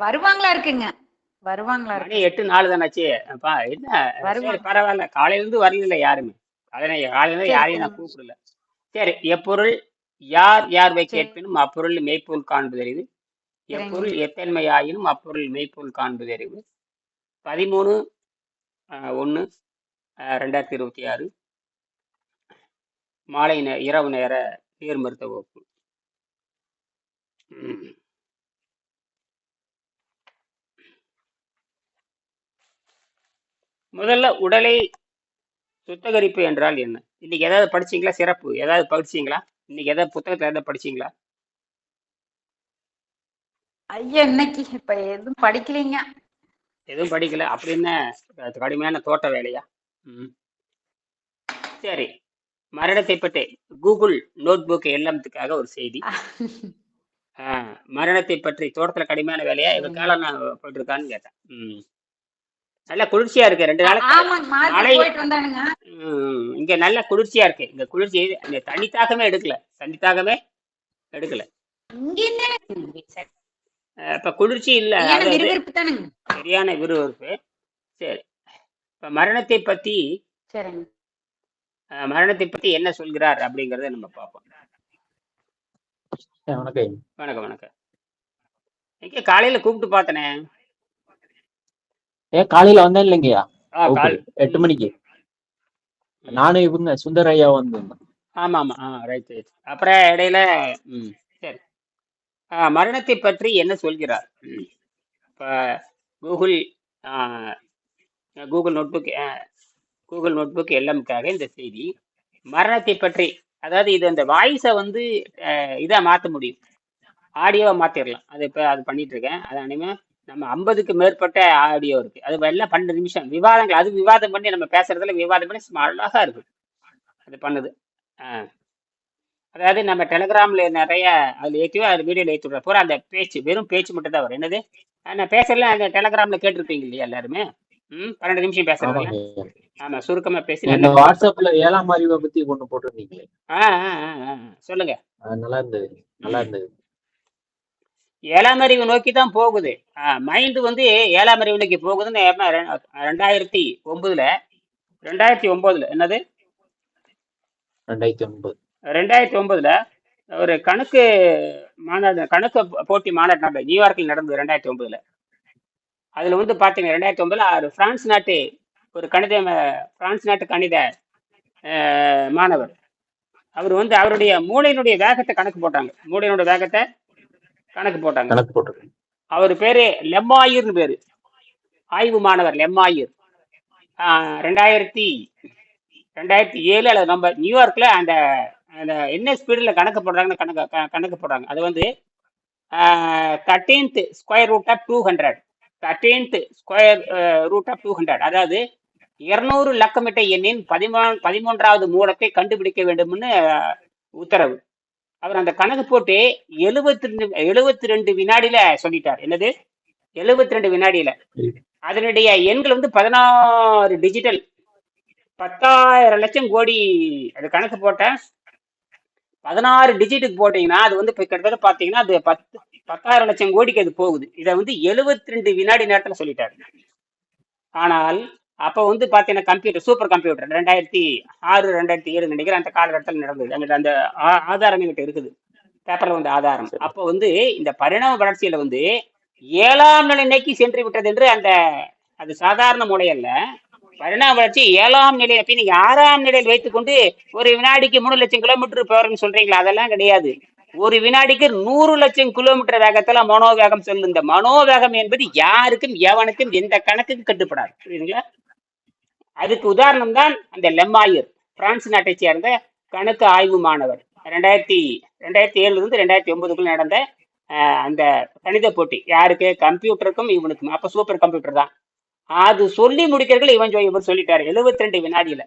வருவாங்களா இருக்குங்க. வருவாங்களா மணி எட்டு நாலு தானாச்சு அப்பா என்ன? சரி பரவாயில்ல. காலையில இருந்து வரல யாருமே. காலையில காலையில சரி யாரையும் நான் கூப்பிடல. சரி எப்பொருள் யார் யார்வை சரி. கேட்பினும் அப்பொருள் மெய்ப்பொருள் காண்பதறிவு சரிங்க. எப்பொருள் எத்தன்மையாயினும் அப்பொருள் மெய்ப்பொருள் காண்பதறிவு பதிமூணு ஒன்று ரெண்டாயிரத்தி இருபத்தி ஆறு. மாலை நே இரவு நேர நேர் மருத்துவ வகுப்பு. முதல்ல உடலை சுத்தகரிப்பு என்றால் என்ன? இன்னைக்கு ஏதாவது படிச்சீங்களா? சிறப்பு. ஏதாவது படிச்சீங்களா? இன்னைக்கு ஏதாவது புத்தகத்துல ஏதாவது படிச்சீங்களா? ஐயா இன்னைக்கு இப்ப எதுவும் படிக்கலைங்க. எதுவும் படிக்கல. அப்படி என்ன? அது கடுமையான தோட்ட வேலையா? ம். சரி. மரணத்தை பற்றி கூகுள் நோட் புக் எல்லாத்துக்காக ஒரு செய்தி. மரணத்தை பற்றி தோட்டத்துல கடுமையான வேலையா? இவ காலம் நான் போட்டிருக்கான்னு கேட்டேன். ம். நல்லா குளிர்ச்சியா இருக்கு. ரெண்டு நாளைக்கு இங்க நல்ல குளிர்ச்சியா இருக்கு. இங்க குளிர்ச்சி இந்த தண்ணி தாகமே எடுக்கல. தண்ணி தாகமே எடுக்கல. இப்ப குளிர்ச்சி இல்ல. சரியான விறுவிறுப்பு தானுங்க. சரியான விறுவிறுப்பு. சரி. இப்ப மரணத்தை பத்தி மரணத்தை பத்தி என்ன சொல்கிறார் அப்படிங்கறத நம்ம பார்ப்போம். வணக்கம். வணக்கம் வணக்கம். காலையில கூப்பிட்டு பார்த்தனே? ஏ காலையில வந்தேன் இல்லைங்கய்யா ஆ கால் வகுப்புக்கு எட்டு மணிக்கு. நானும் இவங்க சுந்தர் ஐயா வந்திருந்தேன் ஆமா ஆமா ஆ ரைட் ரைட் அப்புறம் இடையில ம் சரி. ஆ, மரணத்தை பற்றி என்ன சொல்கிறார்? ம். இப்ப கூகுள் ஆ, கூகுள் நோட்புக் கூகுள் நோட்புக் எல்லாமுக்காக இந்த செய்தி மரணத்தை பற்றி அதாவது இது அந்த வாய்ஸை வந்து அஹ், இதா மாற்ற முடியும். ஆடியோவை மாற்றிடலாம் அது இப்போ அது பண்ணிட்டு இருக்கேன். அது அனிமே நம்ம ஐம்பதுக்கு மேற்பட்ட ஆடியோ இருக்கு. அது எல்லாம் பன்னெண்டு நிமிஷம். விவாதங்கள் அது விவாதம் பண்ணி நம்ம பேசுறதுல விவாதம் பண்ணி சும்மா அழகா இருக்கு அது பண்ணுது. அதாவது நம்ம டெலிகிராம்ல நிறைய அதுல ஏற்றிவோ அது வீடியோல ஏற்றி விடுற பூரா அந்த பேச்சு வெறும் பேச்சு மட்டும் தான் வரும். என்னது? நான் பேசுறதுல அந்த டெலிகிராம்ல கேட்டிருப்பீங்க இல்லையா எல்லாருமே? ம் பன்னெண்டு நிமிஷம் ஐயா. ஆமா சுருக்கமா பேசி நல்ல வாட்ஸ்அப்ல ஏழாம் அறிவை பத்தி ஒண்ணு போட்டிருந்தீங்களே? ஆ. சொல்லுங்க. நல்லா இருந்தது. நல்லா. இருந்தது. ஏழாம் அறிவு நோக்கி தான் போகுது மைண்டு வந்து ஏழாம் அறிவு நோக்கி போகுதுன்னு எப்ப ரெ- ரெண்டாயிரத்தி ஒன்பதுல ரெண்டாயிரத்தி ஒன்பதுல என்னது? ரெண்டாயிரத்தி ஒன்பது. ரெண்டாயிரத்தி ஒன்பதுல ஒரு கணக்கு மாநாடு கணக்கு போட்டி மாநாடு நடந்தது நியூயார்க்கில் நடந்தது ரெண்டாயிரத்தி ஒன்பதுல. அதுல வந்து பாத்தீங்கன்னா ரெண்டாயிரத்தி ஒன்பதுல ஒரு பிரான்ஸ் நாட்டு ஒரு கணித ம- பிரான்ஸ் நாட்டு கணித அஹ், மாணவர். அவர் வந்து அவருடைய மூளையினுடைய வேகத்தை கணக்கு போட்டாங்க. மூளையினுடைய வேகத்தை கணக்கு போட்டாங்க. கணக்கு போட்டிருக்கேன் அவர் பேரு லெம்மாயிர்னு பேரு. ஆய்வு மாணவர் லெம்மாயிர். ஆஹ் ரெண்டாயிரத்தி ரெண்டாயிரத்தி ஏழு அல்லது நம்ம நியூயார்க்ல அந்த அந்த என்ன ஸ்பீடில் கணக்கு போடுறாங்கன்னு கணக்கு கணக்கு போடுறாங்க. அது வந்து thirteenth square root of two hundred thirteenth square root of two hundred அதாவது இருநூறு லக்கமிட்ட எண்ணின் பதிமூ பதிமூன்றாவது மூலத்தை கண்டுபிடிக்க வேண்டும்னு உத்தரவு. அவர் அந்த கணக்கு போட்டு எழுபத்தி ரெண்டு எழுபத்தி ரெண்டு வினாடியில சொல்லிட்டார். என்னது? எழுபத்தி ரெண்டு வினாடியில. அதனுடைய எண்கள் வந்து பதினாறு டிஜிட்டல் பத்தாயிரம் லட்சம் கோடி அது கணக்கு போட்டேன் பதினாறு டிஜிட்டுக்கு போட்டீங்கன்னா அது வந்து இப்போ கிட்டத்தட்ட பார்த்தீங்கன்னா அது பத்து பத்தாயிரம் லட்சம் கோடிக்கு அது போகுது. இதை வந்து எழுபத்தி ரெண்டு வினாடி நேரத்தில் சொல்லிட்டாரு. ஆனால் அப்போ வந்து பார்த்தீங்கன்னா கம்ப்யூட்டர் சூப்பர் கம்ப்யூட்டர் ரெண்டாயிரத்தி ஆறு ரெண்டாயிரத்தி ஏழு நினைக்கிறேன். அந்த காலகட்டத்தில் நடந்தது. அங்கிட்ட அந்த ஆதாரம் எங்கிட்ட இருக்குது. பேப்பர்ல வந்து ஆதாரம். அப்போ வந்து இந்த பரிணாம வளர்ச்சியில வந்து ஏழாம் நிலை நோக்கி சென்று விட்டது என்று அந்த அது சாதாரண முறை அல்ல பரிணாம வளர்ச்சி ஏழாம் நிலையில போய் நீங்க ஆறாம் நிலையில் வைத்துக்கொண்டு ஒரு வினாடிக்கு மூணு லட்சம் கிலோமீட்டர் போறேன்னு சொல்றீங்களா? அதெல்லாம் கிடையாது. ஒரு வினாடிக்கு நூறு லட்சம் கிலோமீட்டர் வேகத்துல மனோவேகம் செல்லும். இந்த மனோவேகம் என்பது யாருக்கும் எவனுக்கும் எந்த கணக்குக்கும் கட்டுப்படாது. புரியுதுங்களா? அதுக்கு உதாரணம் தான் அந்த லெம்மாயர் பிரான்ஸ் நாட்டை சேர்ந்த கணக்கு ஆய்வு மாணவர். ரெண்டாயிரத்தி ரெண்டாயிரத்தி ஏழுல இருந்து ரெண்டாயிரத்தி ஒன்பதுக்குள்ள நடந்த அந்த கணித போட்டி. யாருக்கு? கம்ப்யூட்டருக்கும் இவனுக்கும். அப்ப சூப்பர் கம்ப்யூட்டர் தான். அது சொல்லி முடிக்கிறதுல இவன் சொ- இவர் சொல்லிட்டாரு. 72 ரெண்டு வினாடியில.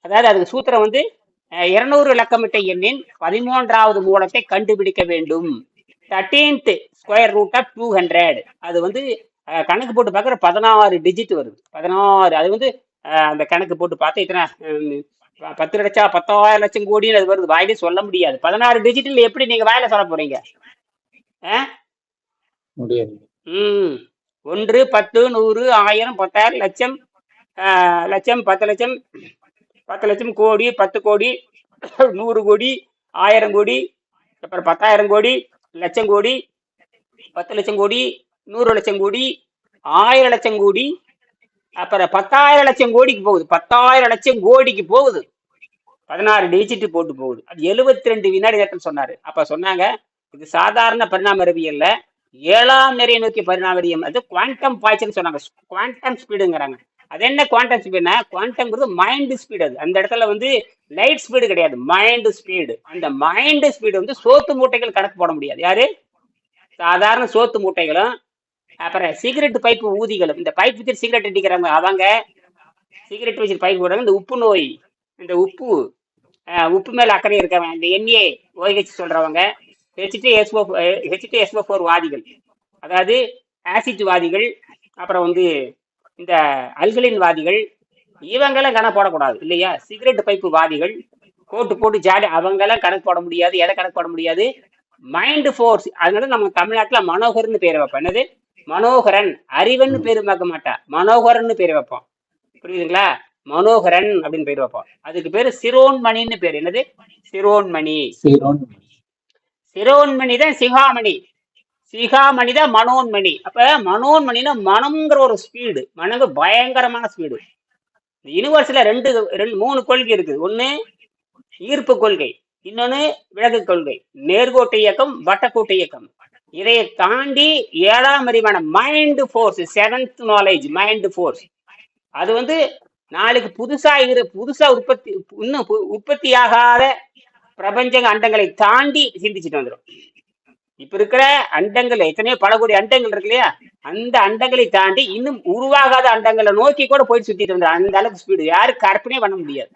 அதாவது அதுக்கு சூத்திரம் வந்து இருநூறு இலக்கமிட்ட எண்ணின் பதிமூன்றாவது மூலத்தை கண்டுபிடிக்க வேண்டும். Thirteenth square root of two hundred அது வந்து கணக்கு போட்டு பார்க்குற பதினாறு டிஜிட் வருது. பதினாறு அது வந்து அந்த கணக்கு போட்டு பார்த்தா இத்தனை பத்து லட்சம் பத்தாயிரம் லட்சம் கோடின்னு அது வருது. வாயிலே சொல்ல முடியாது. பதினாறு டிஜிட்டில் எப்படி நீங்க வாயில சொல்ல போறீங்க? ம். ஒன்று பத்து நூறு ஆயிரம் பத்தாயிரம் லட்சம் லட்சம் பத்து லட்சம் பத்து லட்சம் கோடி பத்து கோடி நூறு கோடி ஆயிரம் கோடி அப்புறம் பத்தாயிரம் கோடி லட்சம் கோடி பத்து லட்சம் கோடி நூறு லட்சம் கோடி ஆயிரம் லட்சம் கோடி அப்புறம் பத்தாயிரம் லட்சம் கோடிக்கு போகுது. பத்தாயிரம் லட்சம் கோடிக்கு போகுது. பதினாறு டிஜிட் போட்டு போகுது. அது எழுபத்தி ரெண்டு வினாடி நேரத்தில் சொன்னாரு. அப்ப சொன்னாங்க இது சாதாரண பரிணாம அறிவியல்ல. ஏழாம் நிறைய நோக்கி பரிணாம அறிவியல். அது குவாண்டம் பாய்ச்சல் சொன்னாங்க. குவாண்டம் ஸ்பீடுங்கிறாங்க அது என்ன குவாண்டம் ஸ்பீடுனா குவாண்டம்ங்கிறது மைண்ட் ஸ்பீடு அது. அந்த இடத்துல வந்து லைட் ஸ்பீடு கிடையாது. மைண்ட் ஸ்பீடு அந்த மைண்ட் ஸ்பீடு வந்து சோத்து மூட்டைகள் கணக்கு போட முடியாது. யாரு? சாதாரண சோத்து மூட்டைகளும் அப்புறம் சிகரெட் பைப்பு ஊதிகளும். இந்த பைப் வச்சு சிகரெட் அடிக்கிறவங்க அவங்க சிகரெட் வச்சு பைப் போடுறாங்க. இந்த உப்பு நோய் இந்த உப்பு உப்பு மேல அக்கறை இருக்கவன் இந்த என்ஏ ஓஹெச் சொல்றவங்க HD SO HD SO four வாதிகள். அதாவது ஆசிட் வாதிகள் அப்புறம் வந்து இந்த அல்கலின் வாதிகள் இவங்கெல்லாம் கணக்கு போடக்கூடாது இல்லையா? சிகரெட் பைப்பு வாதிகள் கோட்டு போட்டு ஜாடி அவங்கெல்லாம் கணக்கு போட முடியாது எதை கணக்கு போட முடியாது? மைண்ட் ஃபோர்ஸ் அதனால நம்ம தமிழ்நாட்டில் மனோகர்னு பேர் வைப்போம். என்னது? மனோகரன் அறிவன் பேர் வைக்க மாட்டா. மனோகரன் பேர் வைப்போம். புரியுதுங்களா? மனோகரன் அப்படின்னு பேர் வைப்போம். அதுக்கு பேரு சிரோன்மணின்னு பேர். என்னது? சிரோன்மணி. சீரோன் சிரோன்மணி தான் சிகாமணி. சிகாமணி தான் மனோன்மணி. அப்ப மனோன்மணினா மனம்ங்கிற ஒரு ஸ்பீடு மனங்க பயங்கரமான ஸ்பீடு இந்த யூனிவர்ஸ்ல ரெண்டு ரெண்டு மூணு கொள்கை இருக்குது. ஒண்ணு ஈர்ப்பு கொள்கை. இன்னொன்னு விலகு கொள்கை. நேர்கோட்டு இயக்கம் வட்டக்கூட்டு இயக்கம். இதை தாண்டி ஏழாம் அறிவான mind force seventh knowledge mind force அது வந்து நாளைக்கு புதுசா இரு புதுசா உற்பத்தி இன்னும் பு- உற்பத்தியாகாத பிரபஞ்ச அண்டங்களை தாண்டி சிந்திச்சுட்டு வந்துடும் இப்ப இருக்கிற அண்டங்கள் எத்தனையோ பல கோடி அண்டங்கள் இருக்கு இல்லையா? அந்த அண்டங்களை தாண்டி இன்னும் உருவாகாத அண்டங்களை நோக்கி கூட போயிட்டு சுத்திட்டு வந்துடும் அந்த அளவுக்கு ஸ்பீடு யாரும் கற்பனையே பண்ண முடியாது.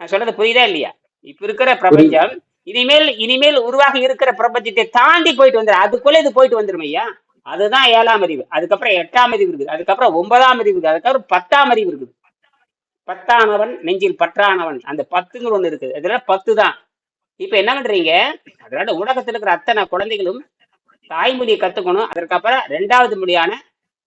நான் சொல்றது புரியுதா இல்லையா? இப்ப இருக்கிற பிரபஞ்சம் இனிமேல் இனிமேல் உருவாக இருக்கிற பிரபஞ்சத்தை தாண்டி போயிட்டு வந்துடும் அதுக்குள்ள இது போயிட்டு வந்துடும் ஐயா. அதுதான் ஏழாம் அறிவு. அதுக்கப்புறம் எட்டாம் அறிவு இருக்குது. அதுக்கப்புறம் ஒன்பதாம் அறிவு இருக்குது. அதுக்கப்புறம் பத்தாம் அறிவு இருக்குது. பத்தானவன் நெஞ்சில் பற்றானவன். அந்த பத்துங்கிற ஒண்ணு இருக்குது. இதுல பத்து தான் இப்ப என்ன பண்றீங்க? அதனால உலகத்துல இருக்கிற அத்தனை குழந்தைகளும் தாய்மொழியை கத்துக்கணும். அதற்கப்புறம் ரெண்டாவது மொழியான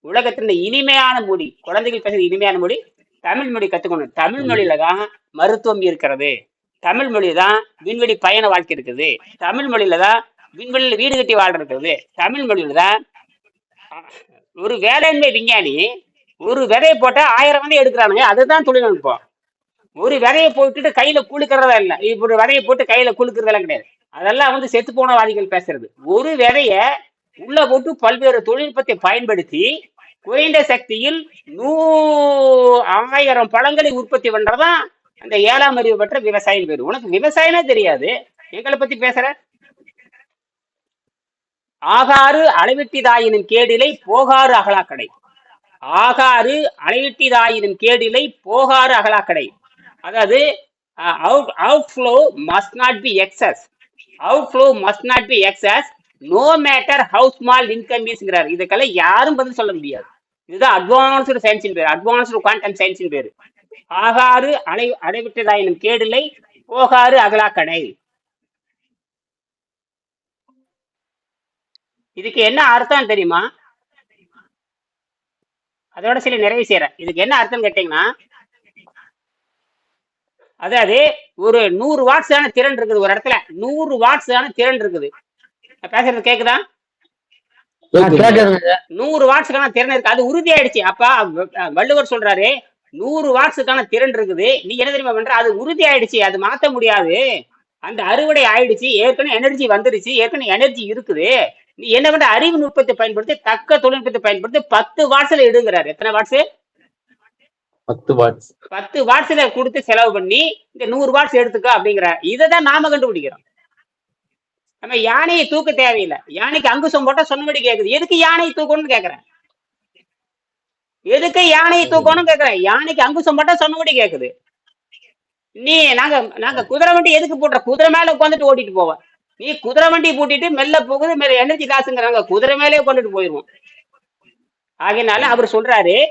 உலகத்தின் இனிமையான மொழி. குழந்தைகள் பேசுற இனிமையான மொழி. தமிழ் மொழி கத்துக்கணும். தமிழ் மொழியில தான் மருத்துவம் இருக்கிறது. தமிழ் மொழி தான் விண்வெளி பயண வாழ்க்கை இருக்குது. தமிழ் மொழியில தான் விண்வெளியில வீடு கட்டி வாழ்றது இருக்குது. தமிழ் மொழியில தான் ஒரு வேளாண்மை விஞ்ஞானி ஒரு விதையை போட்டா ஆயிரம் விதை எடுக்கிறானுங்க. அதுதான் தொழில்நுட்பம். ஒரு விதையை போட்டுட்டு கையில குளுக்கிறதா இல்லை. இப்போ ஒரு விதையை போட்டு கையில குளுக்கிறதெல்லாம் கிடையாது. அதெல்லாம் வந்து செத்து போனவாதிகள் பேசுறது. ஒரு விதைய உள்ள போட்டு பல்வேறு தொழில்நுட்பத்தை பயன்படுத்தி குறைந்த சக்தியில் நூ ஆயிரம் பழங்களை உற்பத்தி பண்றதான் அந்த ஏழாம் அறிவு பெற்ற விவசாயம் பேரு. உனக்கு விவசாயமே தெரியாது. எங்களை பத்தி பேசுற? ஆகாறு அளவிட்டிதாயினும் கேடிலை போகாறு அகலாக்கடை. ஆகாறு அளவிட்டிதாயினும் கேடிலை போகாறு அகலாக்கடை. அதாவது out out flow must not be excess out flow must not be excess no matter how small income இஸ்ங்கிறார் இதுக்கெல்லாம் யாரும் பதில் சொல்ல முடியாது. இதுதான் அட்வான்ஸ்டு சயின்ஸின் பேர். அட்வான்ஸ்டு குவாண்டம் சயின்ஸின் பேர். ஆகாறு அலை அடைவிட்டதாயினும் கேடில்லை. போகாறு அகலாக்கடை. இதுக்கு என்ன அர்த்தம் தெரியுமா? அதோட சில நிறைவு செய்யறேன் இதுக்கு என்ன அர்த்தம் கேட்டீங்கன்னா அதாவது ஒரு நூறு வாட்ஸான திறன் இருக்குது ஒரு இடத்துல. நூறு வாட்ஸான திறன் இருக்குது. பேசுறது கேக்குதா. நூறு வாட்ஸுக்கான திறன் இருக்கு. அது உறுதியாயிடுச்சு. அப்பா வ- வள்ளுவர் சொல்றாரு நூறு வாட்ஸுக்கான திறன் இருக்குது. நீ என்ன தெரியுமா பண்ற? அது உறுதி ஆயிடுச்சு. அது மாத்த முடியாது. அந்த அறுவடை ஆயிடுச்சு. ஏற்கனவே எனர்ஜி வந்துருச்சு. ஏற்கனவே எனர்ஜி இருக்குது. நீ என்ன பண்ற? அறிவு நுட்பத்தை பயன்படுத்தி தக்க தொழில்நுட்பத்தை பயன்படுத்தி பத்து வாட்ஸ்ல இடுங்கிறாரு. எத்தனை வாட்ஸ்? பத்து வாட்ஸ். பத்து வாட்ஸ்ல கொடுத்து செலவு பண்ணி இந்த நூறு வாட்ஸ் எடுத்துக்க அப்படிங்கிற. இதை தான் நாம கண்டுபிடிக்கிறோம். நம்ம யானையை தூக்க தேவையில்லை. யானைக்கு அங்குசம் போட்டா சொன்னபடி கேக்குது. எதுக்கு யானையை தூக்கணும்னு கேக்குறேன்? எதுக்கு யானையை தூக்கணும்னு கேக்குறேன்? யானைக்கு அங்குசம் போட்டா சொன்னபடி கேக்குது. நீ நாங்க நாங்க குதிரை வண்டி எதுக்கு போடுற? குதிரை மேல உட்காந்துட்டு ஓட்டிட்டு போவோம் நீ குதிரை வண்டி பூட்டிட்டு மெல்ல போகுது மேல எனர்ஜி காசுங்கிறாங்க. குதிரை மேலே கொண்டுட்டு போயிருவோம். ஆகையினால அவர் சொல்றாரு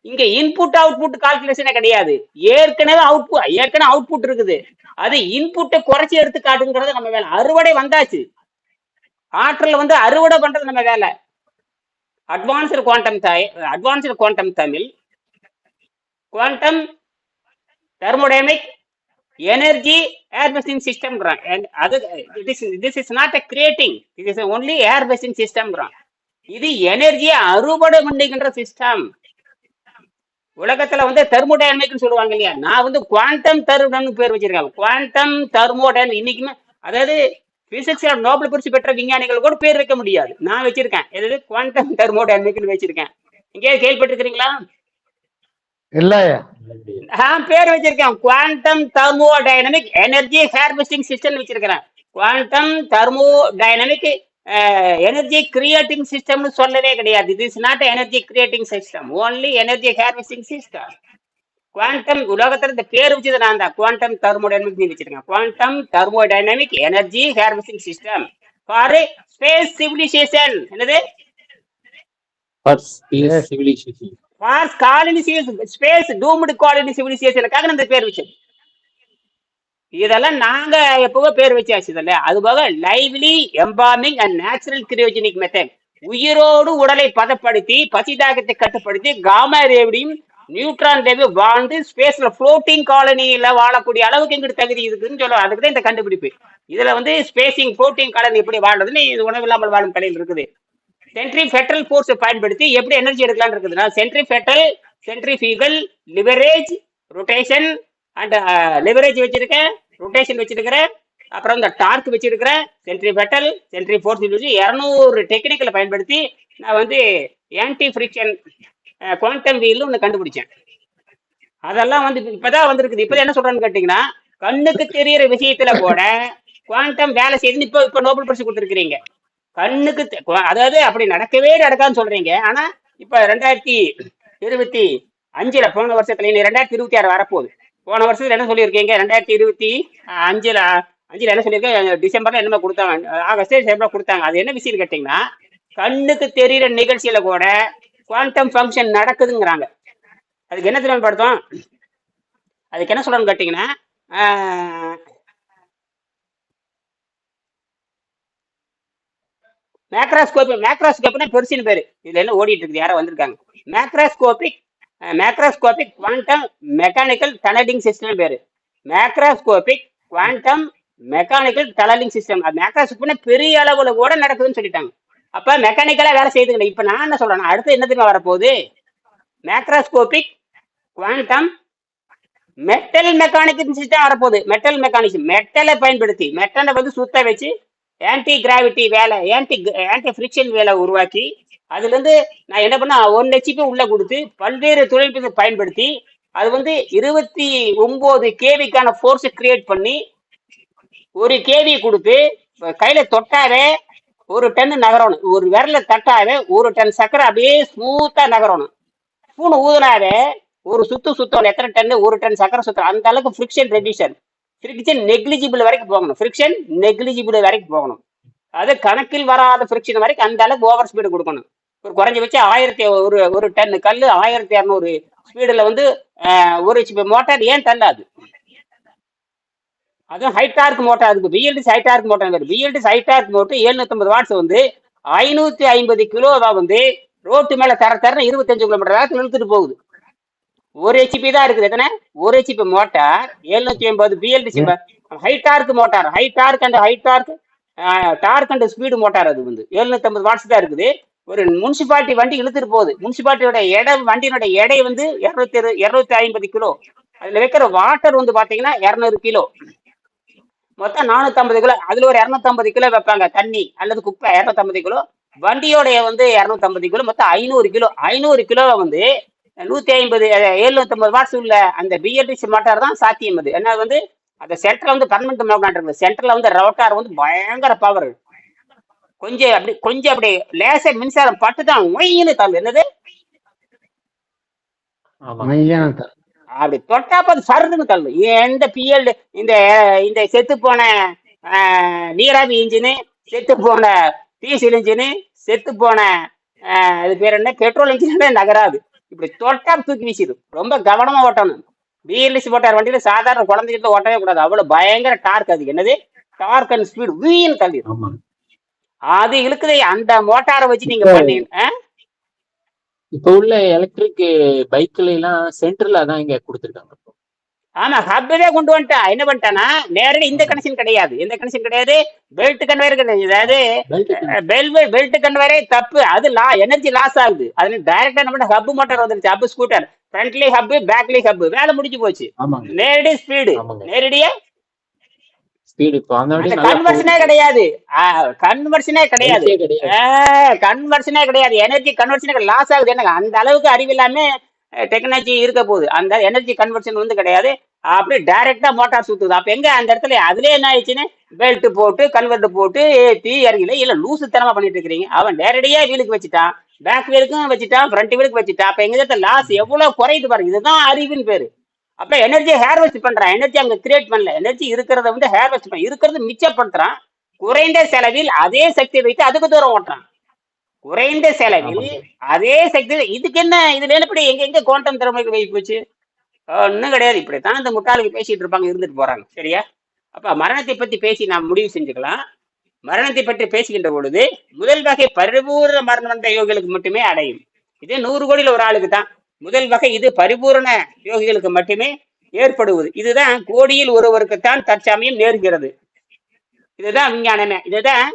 இங்க இன்புட் அவுட்புட் கால்குலேஷனே கிடையாது. ஏற்கனவே அவுட்புட் ஏற்கனவே அவுட்புட் இருக்குது. அது இன்புட்டை குறைச்சி எடுத்து காட்டுங்கிறது நம்ம வேலை. அறுவடை வந்தாச்சு. ஆற்றல் வந்து அறுவடை பண்றது நம்ம வேலை. அட்வான்ஸ்டு குவாண்டம் தாய் advanced quantum Tamil quantum thermodynamic energy air system அது this is not a creating it is only air system இது எனர்ஜியை அறுவடை பண்ணுகின்ற சிஸ்டம் உலகத்துல வந்து தெர்மோடைனமிக்னு சொல்லுவாங்க இல்லையா? நான் வந்து குவாண்டம் தெர்மோடைனு பேர் வச்சிருக்கேன். குவாண்டம் தெர்மோடைன் இன்னைக்குமே அதாவது பிசிக்ஸ்ல நோபல் பரிசு பெற்ற விஞ்ஞானிகள் கூட பேர் வைக்க முடியாது. நான் வச்சிருக்கேன். எது குவாண்டம் தெர்மோடைனமிக்னு வச்சிருக்கேன். இங்கே கேள்விப்பட்டிருக்கிறீங்களா? இல்லையா. நான் பேர் வச்சிருக்கேன். Quantum thermodynamic energy harvesting system வச்சிருக்கிறேன். குவாண்டம் தெர்மோடைனமிக் எனர்ஜி கிரியேட்டிங் சிஸ்டம்னு சொல்லவே கிடையாது. இது is not energy creating system only energy harvesting system quantum உலகத்துல இந்த பேர் வச்சது நான் தான் குவாண்டம் தெர்மோடைனமிக் நீ வச்சிருக்கேன் quantum thermodynamic energy harvesting system for space civilization என்னது. For colony space doomed colony சிவிலைசேஷனுக்காக இந்த பேர் வச்சது இதெல்லாம் நாங்க எப்பவோ பேர் வச்சாச்சு இதெல்லாம் அது போக lively embalming and natural cryogenic method உயிரோடு உடலை பதப்படுத்தி பசிதாகத்தை கட்டுப்படுத்தி காமா ரேவடியும் நியூட்ரான் ரேவி வாழ்ந்து ஸ்பேஸ்ல ஃப்ளோட்டிங் காலனியில வாழக்கூடிய அளவுக்கு எங்கிட்ட தகுதி இருக்குன்னு சொல்ல அதுக்கு தான் இந்த கண்டுபிடிப்பு. இதுல வந்து ஸ்பேசிங் ஃப்ளோட்டிங் காலனி எப்படி வாழ்றதுன்னு இது உணவில்லாமல் வாழும் கலையில் இருக்குது. சென்ட்ரி ஃபெட்ரல் ஃபோர்ஸ் பயன்படுத்தி எப்படி எனர்ஜி எடுக்கலாம்னு இருக்குதுன்னா centrifugal centrifugal leverage rotation and leverage வச்சிருக்கேன் ரொட்டேஷன் வச்சிருக்கிறேன் அப்புறம் இந்த டார்க் வச்சிருக்கிறேன் சென்ட்ரி ஃபெட்டல் சென்ட்ரி ஃபோர்ஸ் வச்சு இரநூறு டெக்னிக்கலை பயன்படுத்தி நான் வந்து ஆன்டி ஃப்ரிக்ஷன் குவாண்டம் வீல் ஒன்று கண்டுபிடிச்சேன். அதெல்லாம் வந்து இப்பதான் வந்திருக்குது. இப்பதான் என்ன சொல்றேன்னு கேட்டீங்கன்னா கண்ணுக்கு தெரியற விஷயத்துல கூட குவாண்டம் வேலை செய்யுதுன்னு இப்போ இப்போ நோபல் பரிசு கொடுத்துருக்கீங்க கண்ணுக்கு தெ- அதாவது அப்படி நடக்கவே நடக்காதுன்னு சொல்றீங்க. ஆனா இப்ப ரெண்டாயிரத்தி இருபத்தி அஞ்சுல போன வருஷத்துல ரெண்டாயிரத்தி இருபத்தி ஆறு வரப்போகுது. போன வருஷத்துல என்ன சொல்லியிருக்கீங்க? ரெண்டாயிரத்தி இருபத்தி அஞ்சுல அஞ்சுல என்ன சொல்லியிருக்கேன் டிசம்பர்ல என்னமோ கொடுத்தாங்க. ஆகஸ்ட் டிசம்பர் கொடுத்தாங்க. அது என்ன விஷயம் கேட்டீங்கன்னா கண்ணுக்கு தெரியிற நிகழ்ச்சியில கூட குவாண்டம் ஃபங்க்ஷன் நடக்குதுங்கிறாங்க. அதுக்கு என்ன தெரியும் படுத்தோம் அதுக்கு என்ன சொல்லணும்னு கேட்டிங்கன்னா ஆஹ், மேக்ராஸ்கோபி மேக்ராஸ்கோப்னா பேர் பேரு. இதுல என்ன ஓடிட்டு இருக்குது? யாரோ வந்திருக்காங்க. Macroscopic macroscopic quantum mechanical tunneling system பேரு. Macroscopic quantum mechanical tunneling system அது மேக்ராஸ்கோப்னா பெரிய அளவுல கூட நடக்குதுன்னு சொல்லிட்டாங்க. அப்ப மெக்கானிக்கலா வேலை செய்யுதுங்க இப்ப நான் என்ன சொல்றேன் அடுத்து என்ன தெரியுமா வரப்போகுது? Macroscopic quantum metal mechanic system வரப்போகுது. மெட்டல் மெக்கானிசம் மெட்டலை பயன்படுத்தி மெட்டலை வந்து சுத்த வச்சு ஆன்டி கிராவிட்டி வேலை ஆன்டி ஆன்டி ஃப்ரிக்ஷன் வேலை உருவாக்கி அதுலேருந்து நான் என்ன பண்ண ஒன் ஹெச்பி உள்ளே கொடுத்து பல்வேறு தொழில்நுட்பத்தை பயன்படுத்தி அது வந்து இருபத்தி ஒம்பது கேவிக்கான ஃபோர்ஸை கிரியேட் பண்ணி ஒரு கேவி கொடுத்து கையில் தொட்டாரே ஒரு டன் நகரணும். ஒரு விரல தட்டாவே ஒரு டன் சக்கரை அப்படியே ஸ்மூத்தா நகரணும். ஸ்பூன் ஊதுனாவே ஒரு சுத்து சுத்தம் எத்தனை டன் ஒரு டன் சக்கரை சுத்தம் அந்த அளவுக்கு ஃப்ரிக்ஷன் ரெடியூஷன் ஃப்ரிக்ஷன் நெக்லிஜிபிள் வரைக்கும் போகணும். ஃப்ரிக்ஷன் நெக்லிஜிபிள் வரைக்கும் போகணும். அது கணக்கில் வராத ஃப்ரிக்ஷன் வரைக்கும் அந்த அளவுக்கு ஓவர் ஸ்பீடு கொடுக்கணும். ஒரு குறைஞ்சபட்சம் ஆயிரத்தி ஒரு ஒரு டன் கல் ஆயிரத்தி இரநூறு ஸ்பீடில் வந்து ஒரு ஹெச்பி மோட்டார் ஏன் தள்ளாது? அதுவும் ஹைடார்க் மோட்டார் அதுக்கு BLDC high torque motor BLDC high torque motor எழுநூத்தம்பது watts வந்து ஐநூத்தி ஐம்பது கிலோவா வந்து ரோட்டு மேல தர தர இருபத்தஞ்சு கிலோமீட்டர் வேகத்தில் இழுத்துட்டு போகுது. ஒரு ஹெச்பி தான் இருக்குது. எத்தனை? ஒரு ஹெச்பி மோட்டார் எழுநூத்தி ஐம்பது BLDC high torque motor high torque and high torque torque and speed motor அது வந்து. எழுநூத்தி ஐம்பது வாட்ஸ் தான் இருக்குது. ஒரு முனிசிபாலிட்டி வண்டி இழுத்துட்டு போகுது. முனிசிபாலிட்டியோட எடை வண்டியினுடைய எடை வந்து இருநூத்தி இருநூத்தி ஐம்பது கிலோ. அதுல வைக்கிற வாட்டர் வந்து பாத்தீங்கன்னா இருநூறு கிலோ. மொத்தம் நானூத்தி கிலோ அதுல ஒரு இருநூத்தி கிலோ வைப்பாங்க தண்ணி அல்லது குப்பை இருநூத்தி கிலோ. வண்டியோடைய வந்து இருநூத்தி கிலோ மொத்தம் ஐநூறு கிலோ. ஐநூறு கிலோ வந்து நூத்தி ஐம்பது எழுநூத்தி ஐம்பது வாட்ஸ் உள்ள அந்த பிஎல்டிசி மோட்டார் தான் சாத்தியம் அது. என்ன வந்து அந்த சென்டர்ல வந்து பர்மனன்ட் மோட்டார் இருக்குது. சென்டர்ல வந்து ரோட்டார் வந்து பயங்கர பவர் கொஞ்சம் அப்படி கொஞ்சம் அப்படி லேசா மின்சாரம் பட்டு தான் ஒயின்னு தள்ளு என்னது அப்படி தொட்டா பார்த்து சருன்னு தள்ளு எந்த பிஎல் இந்த இந்த செத்து போன நீராவி இன்ஜினு செத்து போன டீசல் இன்ஜினு செத்து போன அது பேர் என்ன? பெட்ரோல் இன்ஜின் நகராது. இப்படி தொட்டா தூக்கி வீசிடும். ரொம்ப கவனமா ஓட்டணும். பிஎல்எஸ் மோட்டார் வண்டியில சாதாரண குழந்தைகிட்ட ஓட்டவே கூடாது. அவ்வளவு பயங்கர டார்க் அது. என்னது? டார்க் அண்ட் ஸ்பீடு வீன்னு தள்ளிடும். அது இழுக்குது. அந்த மோட்டாரை வச்சு நீங்க பண்ணீங்க? இப்ப உள்ள எலக்ட்ரிக் பைக்ல எல்லாம் சென்டர்ல தான் இங்க கொடுத்துருக்காங்க ஆமா ஹப்பவே கொண்டு வந்துட்டா. என்ன பண்ணிட்டானா நேரடி இந்த கனெக்ஷன் கிடையாது. எந்த கனெக்ஷன் கிடையாது? பெல்ட் கன்வேர் கிடையாது. அதாவது பெல்ட் பெல்ட் கன்வேரே தப்பு. அது லா எனர்ஜி லாஸ் ஆகுது. அது டைரக்டா நம்ம ஹப் மோட்டார் வந்துருச்சு. Hub scooter friendly hub backly hub வேலை முடிஞ்சு போச்சு. நேரடி ஸ்பீடு நேரடியா ஸ்பீடு இப்போ அந்த நல்லா கன்வர்ஷனே கிடையாது. கன்வர்ஷனே கிடையாது. கன்வர்ஷனே கிடையாது. எனர்ஜி கன்வர்ஷனே லாஸ் ஆகுது. எனக்கு அந்த அளவுக்கு அறிவு இல்லாம டெக்னாலஜி இருக்க போகுது. அந்த எனர்ஜி கன்வர்ஷன் வந்து கிடையாது. அப்படியே டைரக்டா மோட்டார் சுத்துது. அப்ப எங்க? அந்த இடத்துல அதுலயே என்ன ஆயிடுச்சுன்னு? பெல்ட் போட்டு கன்வெர்ட் போட்டு ஏத்தி இறங்கல இல்ல லூசு தனமா பண்ணிட்டு இருக்கிறீங்க. அவன் நேரடியா வீலுக்கு வச்சுட்டான். பேக் வீலுக்கும் வச்சுட்டான். ஃப்ரண்ட் வீலுக்கு வச்சுட்டான். அப்ப எங்க இடத்துல லாஸ் எவ்வளவு குறையுது பாருங்க. இதுதான் அறிவின் பேரு. அப்ப எனர்ஜி ஹேர்வெஸ்ட் பண்றான். எனர்ஜி அங்க கிரியேட் பண்ணல. எனர்ஜி இருக்கிறத வந்து ஹேர்வெஸ்ட் பண்ண இருக்கிறது மிச்சப்படுத்துறான். குறைந்த செலவில் அதே சக்தியை வைத்து அதுக்கு தூரம் ஓட்டுறான். குறைந்த செலவில் அதே சக்தி இதுக்கு என்ன இதுல என்ன இப்படி எங்க எங்க குவாண்டம் திறமைக்கு வைப்பு போச்சு? ஒன்றும் கிடையாது. இப்படித்தான் இந்த முட்டாளுக்கு பேசிட்டு இருப்பாங்க இருந்துட்டு போறாங்க. சரியா? அப்ப மரணத்தை பத்தி பேசி நாம் முடிவு செஞ்சுக்கலாம். மரணத்தை பற்றி பேசுகின்ற பொழுது முதல் வகை பரிபூர்ண மரணம் வந்த யோகிகளுக்கு மட்டுமே அடையும். இது நூறு கோடியில ஒரு ஆளுக்கு தான். முதல் வகை இது பரிபூரண யோகிகளுக்கு மட்டுமே ஏற்படுவது. இதுதான் கோடியில் ஒருவருக்குத்தான் தற்சமயம் நேர்கிறது. இதுதான் விஞ்ஞானமே. இதுதான்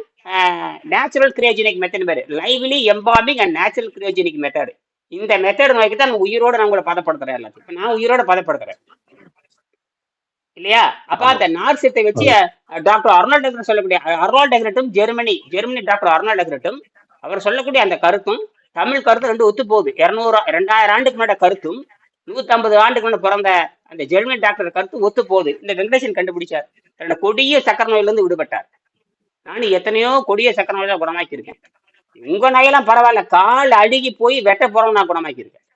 நேச்சுரல் கிரியோஜெனிக் மெத்தட் பேரு lively embalming and natural cryogenic method இந்த மெத்தட் நோக்கி தான் உயிரோட நான் உங்களை பதப்படுத்துறேன் எல்லாத்தையும். இப்ப நான் உயிரோட பதப்படுத்துறேன். இல்லையா? அப்ப அந்த நார்சத்தை வச்சு டாக்டர் அர்னால்ட் டெக்ரட் சொல்லக்கூடிய அர்னால்ட் டெக்ரட்டும் ஜெர்மனி ஜெர்மனி டாக்டர் அர்னால்ட் டெக்ரட்டும் அவர் சொல்லக்கூடிய அந்த கருத்தும் தமிழ் கருத்து ரெண்டு ஒத்து போகுது. இரநூறு ரெண்டாயிரம் ஆண்டுக்கு முன்னாடி கருத்தும் நூத்தம்பது ஆண்டுக்கு முன்னாடி பிறந்த அந்த ஜெர்மன் டாக்டர் கருத்து ஒத்து போகுது. இந்த வெங்கடேசன் கண்டுபிடிச்சார். தன்னோட கொடிய சக்கர நோயிலிருந்து விடுபட்டார். நான் எத்தனையோ கொடிய சக்கர நோயில குணமாக்கியிருக்கேன். உங்க நோயெல்லாம் பரவாயில்ல. கால் அழுகி போய் வெட்ட போறவங்க நான் குணமாக்கியிருக்கேன்.